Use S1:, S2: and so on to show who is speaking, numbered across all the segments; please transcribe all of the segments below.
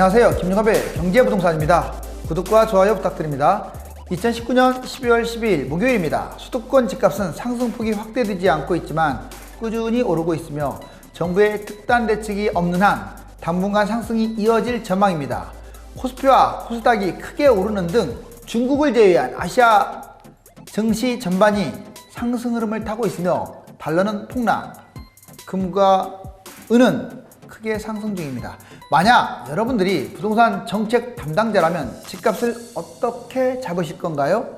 S1: 안녕하세요. 김영합의 경제부동산입니다. 구독과 좋아요 부탁드립니다. 2019년 12월 12일 목요일입니다. 수도권 집값은 상승폭이 확대되지 않고 있지만 꾸준히 오르고 있으며 정부의 특단 대책이 없는 한 당분간 상승이 이어질 전망입니다. 코스피와 코스닥이 크게 오르는 등 중국을 제외한 아시아 증시 전반이 상승 흐름을 타고 있으며 달러는 폭락, 금과 은은 크게 상승 중입니다. 만약 여러분들이 부동산 정책 담당자라면 집값을 어떻게 잡으실 건가요?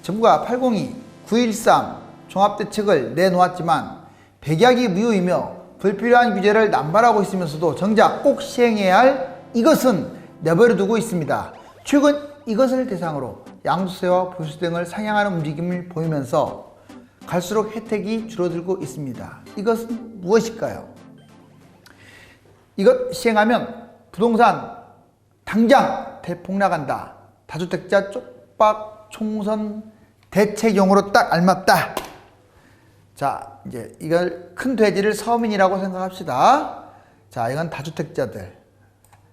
S1: 정부가 802, 913 종합대책을 내놓았지만 백약이 무효이며 불필요한 규제를 남발하고 있으면서도 정작 꼭 시행해야 할 이것은 내버려 두고 있습니다. 최근 이것을 대상으로 양도세와 보유세 등을 상향하는 움직임을 보이면서 갈수록 혜택이 줄어들고 있습니다. 이것은 무엇일까요? 이것 시행하면 부동산 당장 대폭 나간다. 다주택자 쪽박 총선 대책용으로 딱 알맞다. 자, 이제 이걸 큰 돼지를 서민이라고 생각합시다. 자, 이건 다주택자들.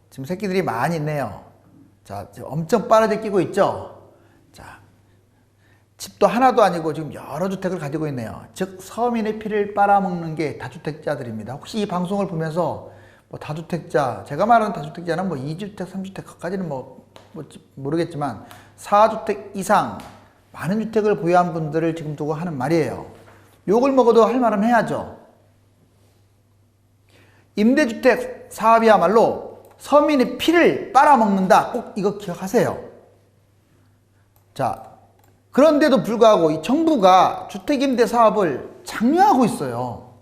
S1: 지금 새끼들이 많이 있네요. 자, 지금 엄청 빠르게 끼고 있죠. 자, 집도 하나도 아니고 지금 여러 주택을 가지고 있네요. 즉 서민의 피를 빨아먹는 게 다주택자들입니다. 혹시 이 방송을 보면서 뭐 다주택자, 제가 말하는 다주택자는 뭐 2주택, 3주택 까지는 뭐, 뭐 모르겠지만 4주택 이상 많은 주택을 보유한 분들을 지금 두고 하는 말이에요. 욕을 먹어도 할 말은 해야죠. 임대주택 사업이야말로 서민의 피를 빨아먹는다. 꼭 이거 기억하세요. 자, 그런데도 불구하고 이 정부가 주택임대 사업을 장려하고 있어요.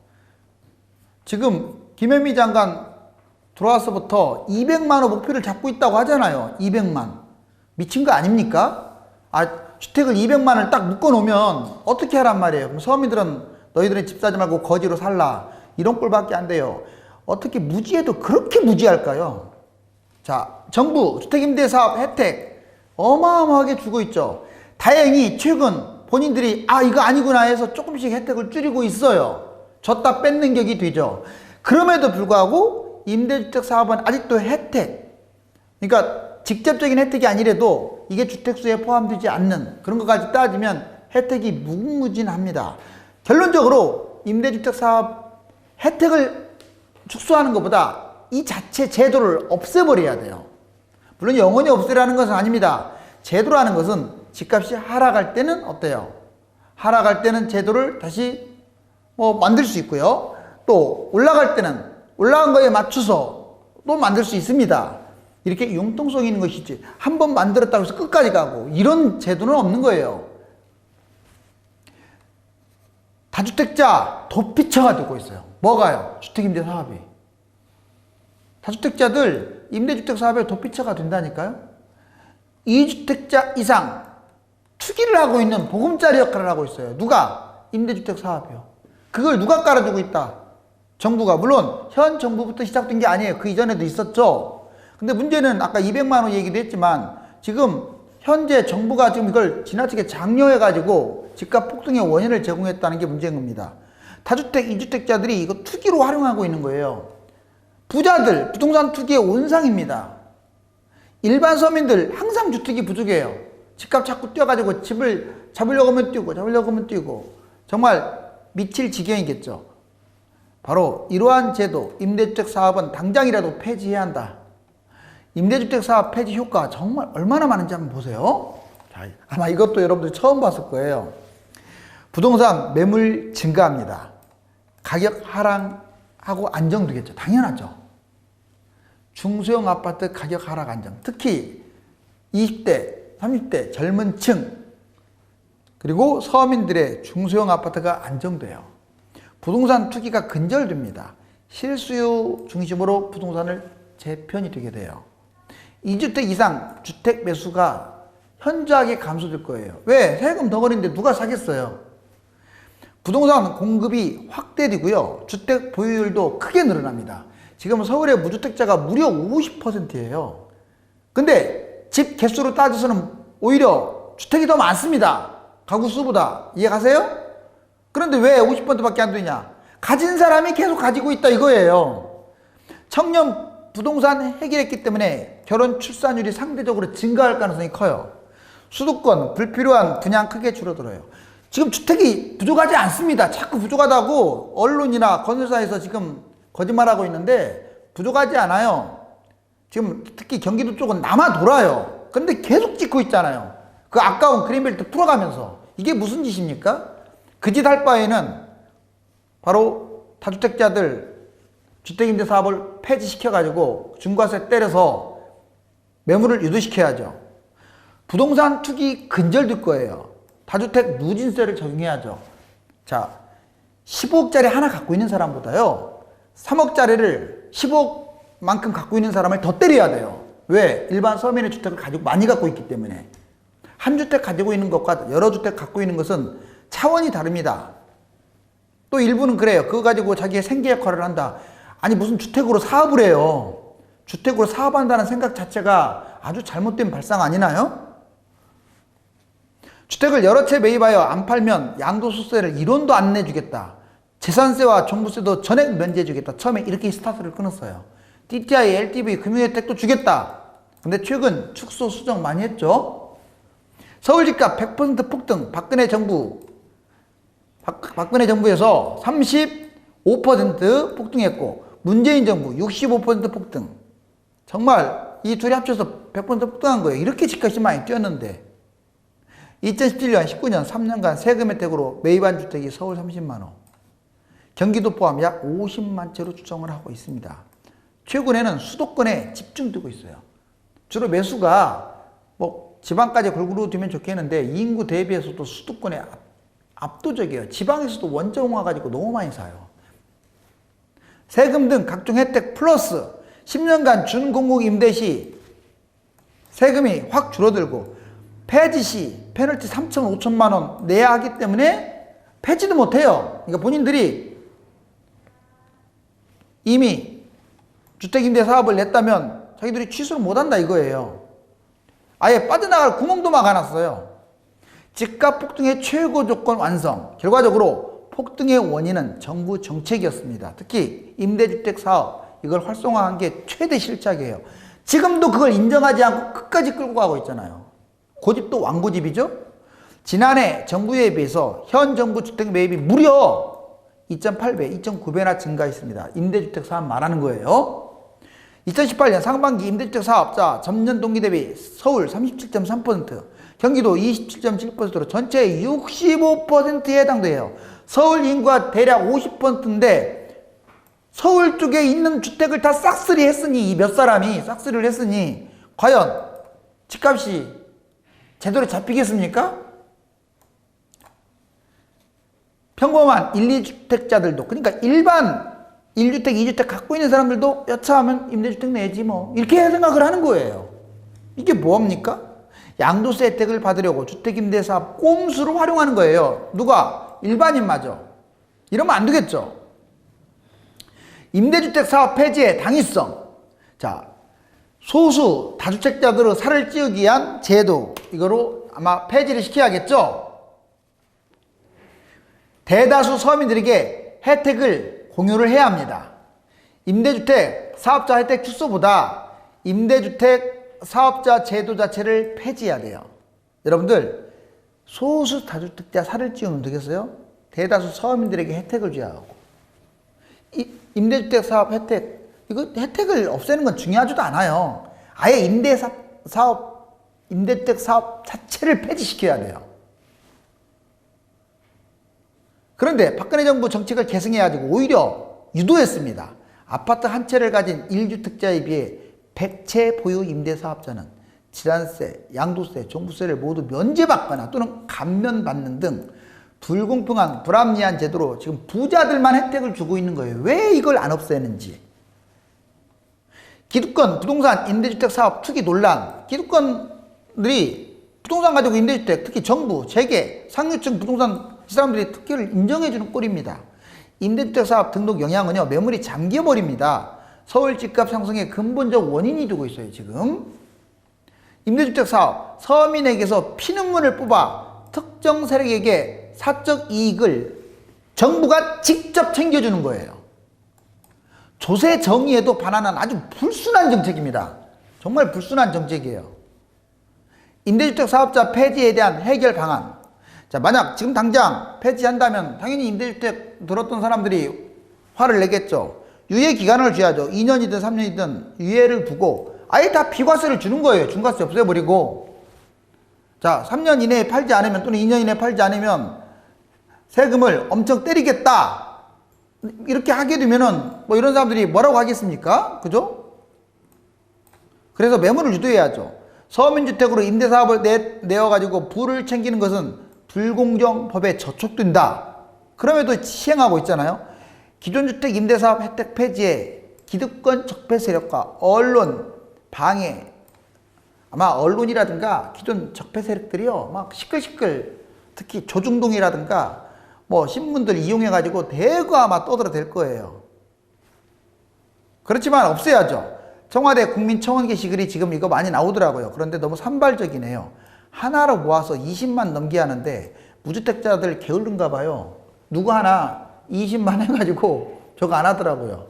S1: 지금 김현미 장관 들어와서부터 200만 원 목표를 잡고 있다고 하잖아요. 200만. 미친 거 아닙니까? 아, 주택을 200만을 딱 묶어 놓으면 어떻게 하란 말이에요. 그럼 서민들은 너희들은 집 사지 말고 거지로 살라. 이런 꼴밖에 안 돼요. 어떻게 무지해도 그렇게 무지할까요? 자, 정부 주택임대 사업 혜택 어마어마하게 주고 있죠. 다행히 최근 본인들이 아 이거 아니구나 해서 조금씩 혜택을 줄이고 있어요. 줬다 뺏는 격이 되죠. 그럼에도 불구하고 임대주택 사업은 아직도 혜택. 그러니까 직접적인 혜택이 아니래도 이게 주택수에 포함되지 않는 그런 것까지 따지면 혜택이 무궁무진합니다. 결론적으로 임대주택 사업 혜택을 축소하는 것보다 이 자체 제도를 없애버려야 돼요. 물론 영원히 없애라는 것은 아닙니다. 제도라는 것은 집값이 하락할 때는 어때요? 하락할 때는 제도를 다시 뭐 만들 수 있고요. 또 올라갈 때는 올라간 거에 맞춰서 또 만들 수 있습니다. 이렇게 융통성 있는 것이지 한 번 만들었다고 해서 끝까지 가고 이런 제도는 없는 거예요. 다주택자 도피처가 되고 있어요. 뭐가요? 주택임대 사업이. 다주택자들 임대주택 사업의 도피처가 된다니까요. 2주택자 이상 투기를 하고 있는 보금자리 역할을 하고 있어요. 누가? 임대주택 사업이요. 그걸 누가 깔아주고 있다? 정부가. 물론 현 정부부터 시작된 게 아니에요. 그 이전에도 있었죠. 근데 문제는 아까 200만 원 얘기도 했지만 지금 현재 정부가 지금 이걸 지나치게 장려해 가지고 집값 폭등의 원인을 제공했다는 게 문제인 겁니다. 다주택, 이주택자들이 이거 투기로 활용하고 있는 거예요. 부자들, 부동산 투기의 온상입니다. 일반 서민들 항상 주택이 부족해요. 집값 자꾸 뛰어가지고 집을 잡으려고 하면 뛰고, 잡으려고 하면 뛰고. 정말 미칠 지경이겠죠. 바로 이러한 제도, 임대주택 사업은 당장이라도 폐지해야 한다. 임대주택 사업 폐지 효과 정말 얼마나 많은지 한번 보세요. 자, 아마 이것도 여러분들 처음 봤을 거예요. 부동산 매물 증가합니다. 가격 하락하고 안정되겠죠. 당연하죠. 중소형 아파트 가격 하락 안정. 특히 20대, 30대 젊은 층 그리고 서민들의 중소형 아파트가 안정돼요. 부동산 투기가 근절됩니다. 실수요 중심으로 부동산을 재편이 되게 돼요. 2주택 이상 주택 매수가 현저하게 감소될 거예요. 왜? 세금 덩어리인데 누가 사겠어요? 부동산 공급이 확대되고요. 주택 보유율도 크게 늘어납니다. 지금 서울의 무주택자가 무려 50%예요. 근데 집 개수로 따져서는 오히려 주택이 더 많습니다. 가구 수보다. 이해 가세요? 그런데 왜 50%밖에 안 되냐? 가진 사람이 계속 가지고 있다 이거예요. 청년 부동산 해결했기 때문에 결혼 출산율이 상대적으로 증가할 가능성이 커요. 수도권 불필요한 분양 크게 줄어들어요. 지금 주택이 부족하지 않습니다. 자꾸 부족하다고 언론이나 건설사에서 지금 거짓말하고 있는데 부족하지 않아요. 지금 특히 경기도 쪽은 남아 돌아요. 근데 계속 짓고 있잖아요. 그 아까운 그린벨트 풀어가면서 이게 무슨 짓입니까? 그 짓 할 바에는 바로 다주택자들 주택임대 사업을 폐지시켜가지고 중과세 때려서 매물을 유도시켜야죠. 부동산 투기 근절될 거예요. 다주택 누진세를 적용해야죠. 자, 15억짜리 하나 갖고 있는 사람보다요, 3억짜리를 15억만큼 갖고 있는 사람을 더 때려야 돼요. 왜? 일반 서민의 주택을 가지고 많이 갖고 있기 때문에. 한 주택 가지고 있는 것과 여러 주택 갖고 있는 것은 차원이 다릅니다. 또 일부는 그래요. 그거 가지고 자기의 생계 역할을 한다. 아니 무슨 주택으로 사업을 해요. 주택으로 사업한다는 생각 자체가 아주 잘못된 발상 아니나요? 주택을 여러 채 매입하여 안 팔면 양도소득세를 1원도 안 내주겠다. 재산세와 종부세도 전액 면제해주겠다. 처음에 이렇게 스타트를 끊었어요. DTI, LTV, 금융혜택도 주겠다. 근데 최근 축소 수정 많이 했죠. 서울 집값 100% 폭등. 박근혜 정부 박, 박근혜 정부에서 35% 폭등했고 문재인 정부 65% 폭등. 정말 이 둘이 합쳐서 100% 폭등한 거예요. 이렇게 집값이 많이 뛰었는데 2017년, 19년 3년간 세금 혜택으로 매입한 주택이 서울 30만 원, 경기도 포함 약 50만 채로 추정을 하고 있습니다. 최근에는 수도권에 집중되고 있어요. 주로 매수가 뭐 지방까지 골고루 되면 좋겠는데 인구 대비해서도 수도권에 압- 압도적이에요. 지방에서도 원정화 가지고 너무 많이 사요. 세금 등 각종 혜택 플러스 10년간 준공공 임대 시 세금이 확 줄어들고 폐지 시 페널티 3천 5천만 원 내야 하기 때문에 폐지도 못해요. 그러니까 본인들이 이미 주택임대 사업을 냈다면 자기들이 취소를 못한다 이거예요. 아예 빠져나갈 구멍도 막아놨어요. 집값 폭등의 최고 조건 완성. 결과적으로 폭등의 원인은 정부 정책이었습니다. 특히 임대주택 사업 이걸 활성화한 게 최대 실적이에요. 지금도 그걸 인정하지 않고 끝까지 끌고 가고 있잖아요. 고집도 왕고집이죠. 지난해 정부에 비해서 현 정부 주택 매입이 무려 2.8배, 2.9배나 증가했습니다. 임대주택 사업 말하는 거예요. 2018년 상반기 임대주택 사업자 전년 동기 대비 서울 37.3%, 경기도 27.7%로 전체의 65%에 해당돼요. 서울 인구가 대략 50%인데 서울 쪽에 있는 주택을 다 싹쓸이 했으니 이 몇 사람이 싹쓸이를 했으니 과연 집값이 제대로 잡히겠습니까? 평범한 1, 2주택자들도 그러니까 일반 1주택, 2주택 갖고 있는 사람들도 여차하면 임대주택 내지 뭐 이렇게 생각을 하는 거예요. 이게 뭐합니까? 양도세 혜택을 받으려고 주택임대사업 꼼수로 활용하는 거예요. 누가? 일반인마저. 이러면 안 되겠죠. 임대주택 사업 폐지의 당위성. 자, 소수 다주택자들의 살을 찌우기 위한 제도. 이거로 아마 폐지를 시켜야겠죠. 대다수 서민들에게 혜택을 공유를 해야 합니다. 임대주택 사업자 혜택 축소보다 임대주택 사업자 제도 자체를 폐지해야 돼요. 여러분들 소수 다주택자 살을 찌우면 되겠어요? 대다수 서민들에게 혜택을 줘야 하고 이 임대주택 사업 혜택 이거 혜택을 없애는 건 중요하지도 않아요. 아예 임대 사- 사업 임대주택 사업 자체를 폐지시켜야 돼요. 그런데 박근혜 정부 정책을 계승해가지고 오히려 유도했습니다. 아파트 한 채를 가진 1주택자에 비해 100채 보유 임대사업자는 지단세, 양도세, 종부세를 모두 면제받거나 또는 감면받는 등 불공평한 불합리한 제도로 지금 부자들만 혜택을 주고 있는 거예요. 왜 이걸 안 없애는지. 기득권 부동산 임대주택 사업 투기 논란. 기득권들이 부동산 가지고 임대주택, 특히 정부, 재계, 상류층 부동산 이 사람들이 특혜를 인정해주는 꼴입니다. 임대주택 사업 등록 영향은요, 매물이 잠겨버립니다. 서울 집값 상승의 근본적 원인이 되고 있어요, 지금. 임대주택 사업, 서민에게서 피눈물을 뽑아 특정 세력에게 사적 이익을 정부가 직접 챙겨주는 거예요. 조세 정의에도 반하는 아주 불순한 정책입니다. 정말 불순한 정책이에요. 임대주택 사업자 폐지에 대한 해결 방안. 자, 만약 지금 당장 폐지한다면 당연히 임대주택 들었던 사람들이 화를 내겠죠. 유예 기간을 줘야죠. 2년이든 3년이든 유예를 두고 아예 다 비과세를 주는 거예요. 중과세 없애버리고. 자, 3년 이내에 팔지 않으면 또는 2년 이내에 팔지 않으면 세금을 엄청 때리겠다. 이렇게 하게 되면은 뭐 이런 사람들이 뭐라고 하겠습니까? 그죠? 그래서 매물을 유도해야죠. 서민주택으로 임대사업을 내, 내어가지고 부를 챙기는 것은 불공정법에 저촉된다. 그럼에도 시행하고 있잖아요. 기존 주택 임대사업 혜택 폐지에 기득권 적폐 세력과 언론 방해 아마 언론이라든가 기존 적폐 세력들이요 막 시끌시끌 특히 조중동이라든가 뭐 신문들 이용해 가지고 대거 아마 떠들어댈 거예요. 그렇지만 없애야죠. 청와대 국민청원 게시글이 지금 이거 많이 나오더라고요. 그런데 너무 산발적이네요. 하나로 모아서 20만 넘게 하는데 무주택자들 게을른가 봐요. 누구 하나 20만 해가지고 저거 안 하더라고요.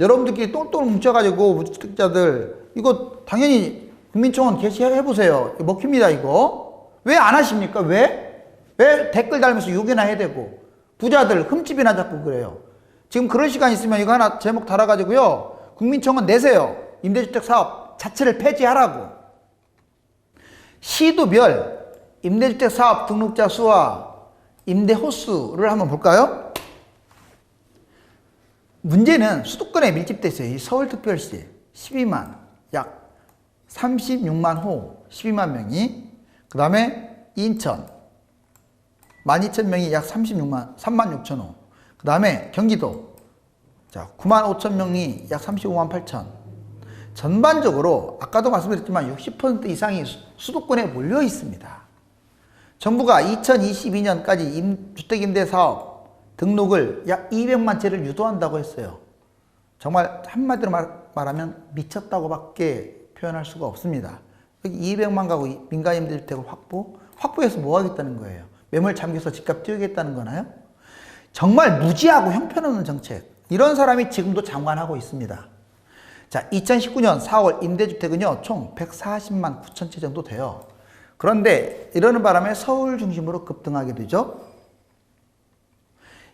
S1: 여러분들끼리 똘똘 뭉쳐가지고 무주택자들 이거 당연히 국민청원 게시해 보세요. 먹힙니다 이거. 왜 안 하십니까? 왜? 왜 댓글 달면서 욕이나 해야 되고 부자들 흠집이나 잡고 그래요. 지금 그런 시간 있으면 이거 하나 제목 달아가지고요. 국민청원 내세요. 임대주택 사업 자체를 폐지하라고. 시도별 임대주택 사업 등록자 수와 임대 호수를 한번 볼까요? 문제는 수도권에 밀집돼 있어요. 이 서울특별시 12만 약 36만 호 12만 명이 그 다음에 인천 12,000 명이 약 36만 3만 6천 호. 그 다음에 경기도 자 9만 5천 명이 약 35만 8천. 전반적으로 아까도 말씀드렸지만 60% 이상이 수- 수도권에 몰려 있습니다. 정부가 2022년까지 임, 주택임대 사업 등록을 약 200만 채를 유도한다고 했어요. 정말 한마디로 말, 말하면 미쳤다고밖에 표현할 수가 없습니다. 여기 200만 가구 이- 민간임대주택을 확보, 확보해서 뭐 하겠다는 거예요? 매물 잠겨서 집값 띄우겠다는 거나요? 정말 무지하고 형편없는 정책. 이런 사람이 지금도 장관하고 있습니다. 자, 2019년 4월 임대주택은요, 총 140만 9천 채 정도 돼요. 그런데 이러는 바람에 서울 중심으로 급등하게 되죠.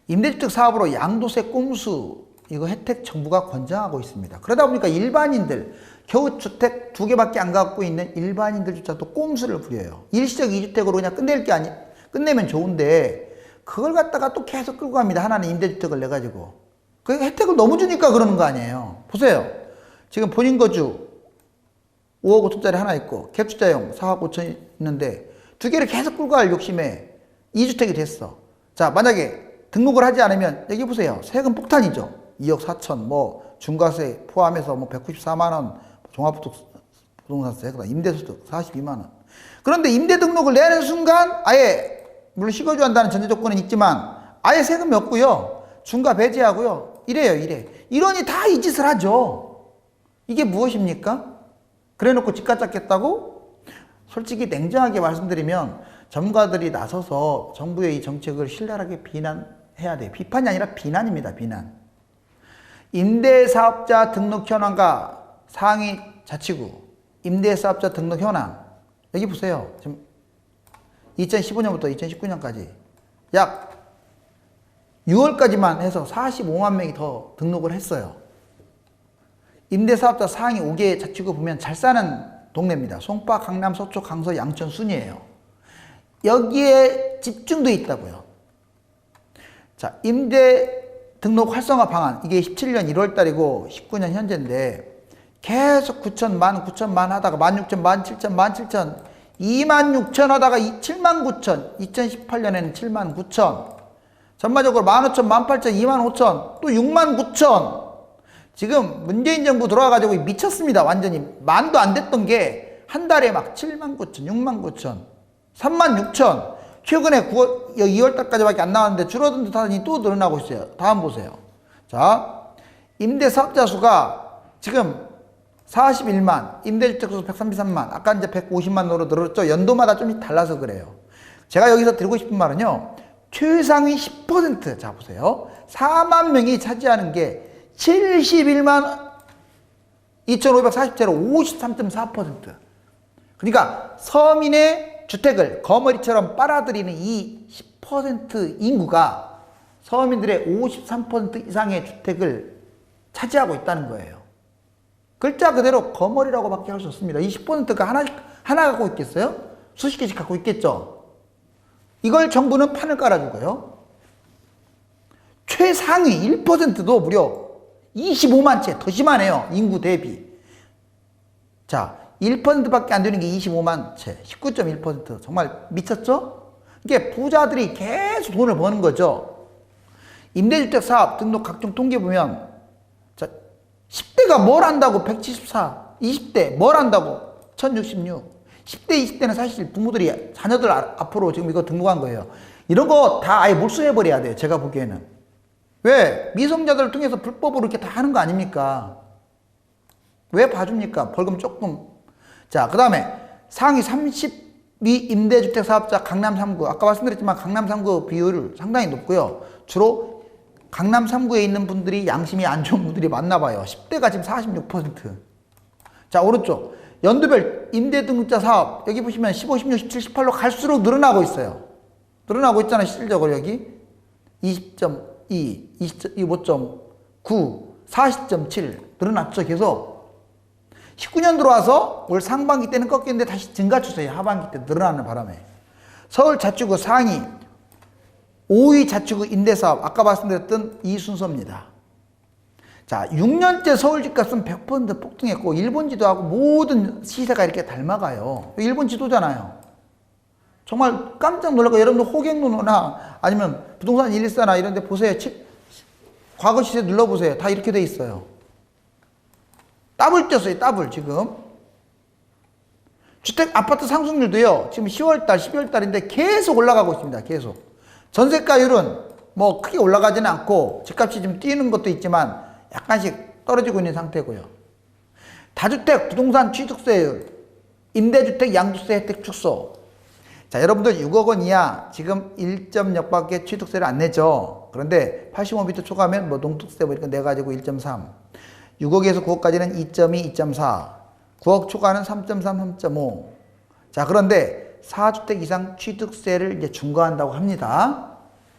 S1: 임대주택 사업으로 양도세 꼼수 이거 혜택 정부가 권장하고 있습니다. 그러다 보니까 일반인들 겨우 주택 두 개밖에 안 갖고 있는 일반인들조차도 꼼수를 부려요. 일시적 이주택으로 그냥 끝낼 게 아니 끝내면 좋은데 그걸 갖다가 또 계속 끌고 갑니다. 하나는 임대주택을 내 가지고 그 혜택을 너무 주니까 그러는 거 아니에요. 보세요. 지금 본인 거주 5억 5천짜리 하나 있고 갭투자용 4억 5천 있는데 두 개를 계속 끌고 갈 욕심에 2주택이 됐어. 자 만약에 등록을 하지 않으면 여기 보세요. 세금 폭탄이죠. 2억 4천 뭐 중과세 포함해서 뭐 194만 원 종합부동산세 그다음 임대소득 42만 원. 그런데 임대 등록을 내는 순간 아예 물론 시거주 한다는 전제 조건은 있지만 아예 세금이 없고요. 중과 배제하고요. 이래요 이래. 이러니 다 이 짓을 하죠. 이게 무엇입니까? 그래 놓고 집값 잡겠다고? 솔직히 냉정하게 말씀드리면 전문가들이 나서서 정부의 이 정책을 신랄하게 비난 해야 돼요. 비판이 아니라 비난입니다. 비난. 임대사업자 등록 현황과 상위 자치구 임대사업자 등록 현황 여기 보세요. 지금 2015년부터 2019년까지 약 6월까지만 해서 45만 명이 더 등록을 했어요. 임대사업자 상위 5개 자치구 보면 잘 사는 동네입니다. 송파, 강남, 서초, 강서, 양천, 순이에요. 여기에 집중돼 있다고요. 자, 임대 등록 활성화 방안 이게 17년 1월 달이고 19년 현재인데 계속 9천, 만, 9천, 만 하다가 만 6천, 만 7천, 만 7천, 2만 6천 하다가 7만 9천, 2018년에는 7만 9천, 전반적으로 만 5천, 만 8천, 2만 5천, 또 6만 9천. 지금 문재인 정부 들어와가지고 미쳤습니다. 완전히 만도 안 됐던 게 한 달에 막 7만 9천, 6만 9천, 3만 6천. 최근에 9월, 2월 달까지밖에 안 나왔는데 줄어든 듯하니 또 늘어나고 있어요. 다음 보세요. 자, 임대 사업자 수가 지금 41만, 임대주택 수 133만, 아까 이제 150만으로 늘었죠. 연도마다 좀 달라서 그래요. 제가 여기서 드리고 싶은 말은요. 최상위 10%, 자 보세요. 4만 명이 차지하는 게 71만 2,540채로 53.4%. 그러니까 서민의 주택을 거머리처럼 빨아들이는 이 10% 인구가 서민들의 53% 이상의 주택을 차지하고 있다는 거예요. 글자 그대로 거머리라고밖에 할 수 없습니다. 이 10%가 하나, 하나 갖고 있겠어요? 수십 개씩 갖고 있겠죠? 이걸 정부는 판을 깔아주고요. 최상위 1%도 무려 25만 채, 더 심하네요. 인구 대비. 자, 1%밖에 안 되는 게 25만 채, 19.1%. 정말 미쳤죠? 이게 부자들이 계속 돈을 버는 거죠. 임대주택 사업 등록 각종 통계 보면, 자, 10대가 뭘 한다고 174, 20대 뭘 한다고 1066. 10대, 20대는 사실 부모들이 자녀들 아- 앞으로 지금 이거 등록한 거예요. 이런 거 다 아예 몰수해버려야 돼요. 제가 보기에는. 왜? 미성자들을 통해서 불법으로 이렇게 다 하는 거 아닙니까? 왜 봐줍니까? 벌금 조금. 자, 그 다음에 상위 32 임대주택 사업자 강남 3구. 아까 말씀드렸지만 강남 3구 비율 상당히 높고요. 주로 강남 3구에 있는 분들이 양심이 안 좋은 분들이 많나 봐요. 10대가 지금 46%. 자, 오른쪽. 연도별 임대등록자 사업. 여기 보시면 15, 16, 17, 18로 갈수록 늘어나고 있어요. 늘어나고 있잖아요. 실질적으로 여기. 20.2, 25.9, 40.7 늘어났죠. 계속. 19년 들어와서 올 상반기 때는 꺾였는데 다시 증가 추세에 하반기 때 늘어나는 바람에 서울 자치구 상위 5위 자치구 임대사업 아까 말씀드렸던 이 순서입니다. 자, 6년째 서울 집값은 100% 폭등했고 일본 지도하고 모든 시세가 이렇게 닮아가요. 일본 지도잖아요. 정말 깜짝 놀라고 여러분들 호갱노노나 아니면 부동산 114나 이런 데 보세요. 치- 과거 시세 눌러보세요. 다 이렇게 돼 있어요. 더블 뛰었어요. 더블 지금. 주택 아파트 상승률도요. 지금 10월 달, 12월 달인데 계속 올라가고 있습니다. 계속. 전세가율은 뭐 크게 올라가지는 않고 집값이 좀 뛰는 것도 있지만 약간씩 떨어지고 있는 상태고요. 다주택 부동산 취득세율, 임대주택 양도세 혜택 축소. 자, 여러분들 6억 원 이하 지금 1.6밖에 취득세를 안 내죠. 그런데 85m 초과하면 뭐 농특세 뭐 이렇게 내 가지고 1.3. 6억에서 9억까지는 2.2, 2.4. 9억 초과는 3.3, 3.5. 자, 그런데 4주택 이상 취득세를 이제 중과한다고 합니다.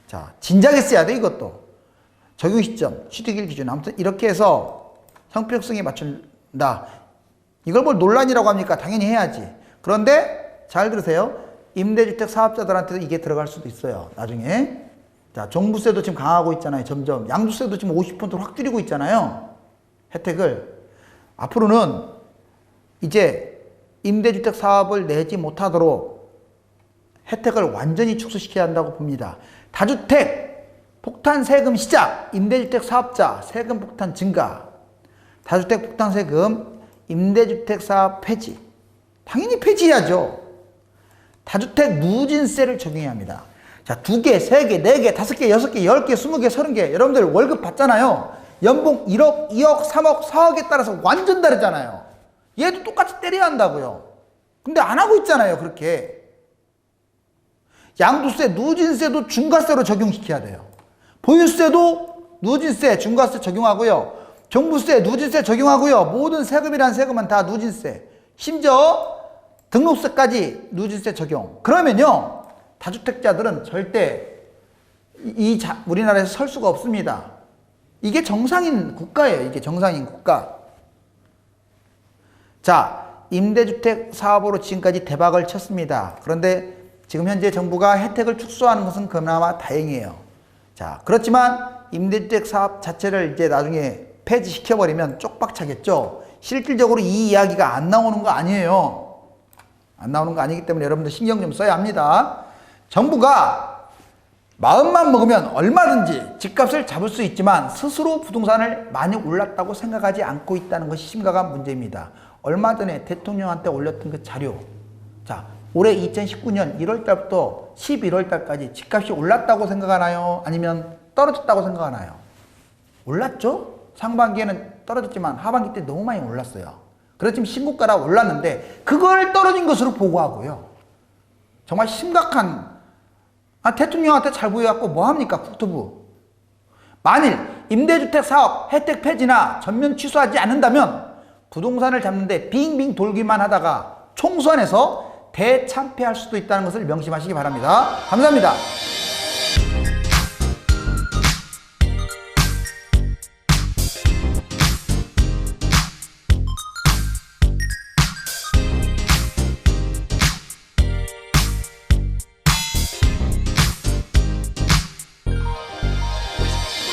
S1: 자, 진작에 써야 돼, 이것도. 적용 시점, 취득일 기준. 아무튼 이렇게 해서 형평성에 맞춘다. 이걸 뭘 논란이라고 합니까? 당연히 해야지. 그런데 잘 들으세요. 임대주택 사업자들한테도 이게 들어갈 수도 있어요. 나중에. 자, 종부세도 지금 강하고 있잖아요. 점점. 양도세도 지금 50%로 확 줄이고 있잖아요. 혜택을. 앞으로는 이제 임대주택 사업을 내지 못하도록 혜택을 완전히 축소시켜야 한다고 봅니다. 다주택 폭탄 세금 시작, 임대주택 사업자 세금 폭탄 증가, 다주택 폭탄 세금, 임대주택 사업 폐지. 당연히 폐지해야죠. 다주택 누진세를 적용해야 합니다. 자, 두 개, 세 개, 네 개, 다섯 개, 여섯 개, 열 개, 스무 개, 서른 개. 여러분들 월급 받잖아요. 연봉 1억, 2억, 3억, 4억에 따라서 완전 다르잖아요. 얘도 똑같이 때려야 한다고요. 근데 안 하고 있잖아요, 그렇게. 양도세, 누진세도 중과세로 적용시켜야 돼요. 보유세도 누진세, 중과세 적용하고요. 종부세, 누진세 적용하고요. 모든 세금이란 세금은 다 누진세. 심지어 등록세까지 누진세 적용. 그러면요, 다주택자들은 절대 이, 이 자- 우리나라에서 설 수가 없습니다. 이게 정상인 국가예요. 이게 정상인 국가. 자, 임대주택 사업으로 지금까지 대박을 쳤습니다. 그런데 지금 현재 정부가 혜택을 축소하는 것은 그나마 다행이에요. 자, 그렇지만 임대주택 사업 자체를 이제 나중에 폐지시켜버리면 쪽박차겠죠. 실질적으로 이 이야기가 안 나오는 거 아니에요. 안 나오는 거 아니기 때문에 여러분들 신경 좀 써야 합니다. 정부가 마음만 먹으면 얼마든지 집값을 잡을 수 있지만 스스로 부동산을 많이 올랐다고 생각하지 않고 있다는 것이 심각한 문제입니다. 얼마 전에 대통령한테 올렸던 그 자료. 자, 올해 2019년 1월 달부터 11월 달까지 집값이 올랐다고 생각하나요? 아니면 떨어졌다고 생각하나요? 올랐죠? 상반기에는 떨어졌지만 하반기 때 너무 많이 올랐어요. 그렇지만 신고가라 올랐는데 그걸 떨어진 것으로 보고하고요. 정말 심각한 아, 대통령한테 잘 보여갖고 뭐 합니까 국토부? 만일 임대주택 사업 혜택 폐지나 전면 취소하지 않는다면 부동산을 잡는데 빙빙 돌기만 하다가 총선에서 대참패할 수도 있다는 것을 명심하시기 바랍니다. 감사합니다.